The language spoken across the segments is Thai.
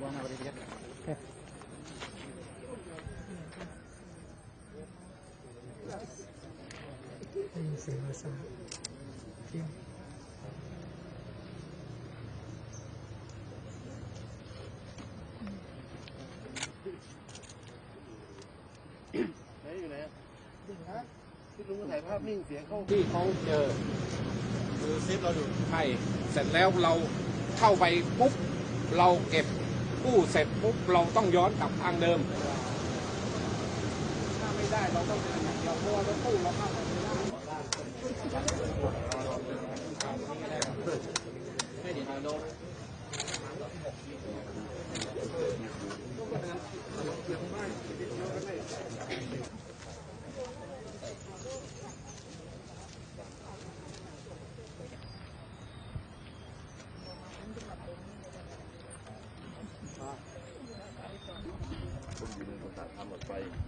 وانا اريد كيف Đấy rồi nè. Đừng hết. ที่ยงไหนอยู่ไหนอะที่ลุงถ่ายภาพนิ่งเสียงเข้าที่เขาเจอคือซิปเราดูใช่เสร็จแล้วเราเข้าไปปุ๊บเราเก็บกู้เสร็จปุ๊บเราต้องย้อนกลับทางเดิม ถ้าไม่ได้เราต้องเดินอย่างเดียวเพราะว่าเรากู้เราเข้าไปไม่ได้ไม่ดีนะโดน ผมอยู่ในสถานทำหม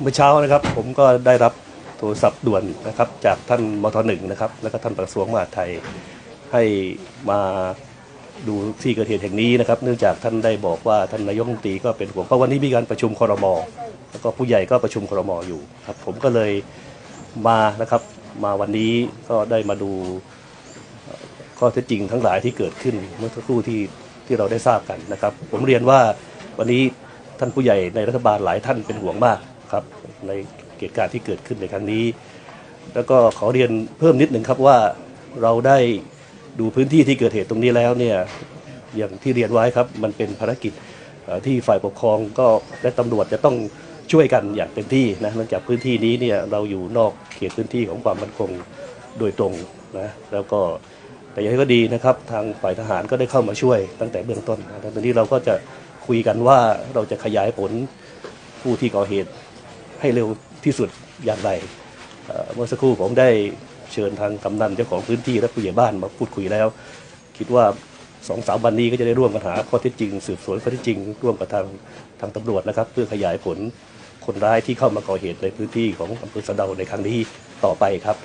เมื่อเช้านะครับผมก็ได้รับโทรศัพท์ด่วนนะครับจากท่านมทหนึ่งนะครับแล้วก็ท่านกระทรวงมหาดไทยให้มาดูที่เกิดเหตุแห่งนี้นะครับ เนื่องจากท่านได้บอกว่าท่านนายกรัฐมนตรีก็เป็นห่วงเพราะวันนี้มีการประชุมครมแล้วก็ผู้ใหญ่ก็ประชุมครมอยู่ครับผมก็เลยมานะครับมาวันนี้ก็ได้มาดูข้อเท็จจริงทั้งหลายที่เกิดขึ้นเมื่อสักครู่ที่ที่เราได้ทราบกันนะครับ ผมเรียนว่าวันนี้ท่านผู้ใหญ่ในรัฐบาลหลายท่านเป็นห่วงมาก ครับในเหตุการณ์ที่เกิดขึ้นในครั้งนี้ แล้วก็ขอเรียนเพิ่มนิดหนึ่งครับว่าเราได้ดูพื้นที่ที่เกิดเหตุตรงนี้แล้วเนี่ยอย่างที่เรียนไว้ครับมันเป็นภารกิจที่ฝ่ายปกครองก็และตำรวจจะต้องช่วยกันอย่างเต็มที่นะเนื่องจากพื้นที่นี้เนี่ยเราอยู่นอกเขตพื้นที่ของความมั่นคงโดยตรงนะแล้วก็แต่อย่างไรก็ดีนะครับ ทางฝ่ายทหารก็ได้เข้ามาช่วยตั้งแต่เบื้องต้นนะตอนนี้เราก็จะคุยกันว่าเราจะขยายผลผู้ที่ก่อเหตุ ให้เร็วที่สุดอย่างไรเมื่อสักครู่ผมได้เชิญทางกำนันเจ้าของพื้นที่และผู้ใหญ่บ้านมาพูดคุยแล้ว คิดว่าสองสามวันนี้ก็จะได้ร่วมกันหาข้อเท็จจริง สืบสวนข้อเท็จจริง ร่วมกับทางทางตำรวจนะครับ เพื่อขยายผลคนร้ายที่เข้ามาก่อเหตุในพื้นที่ของอำเภอสะเดาในครั้งนี้ต่อไปครับ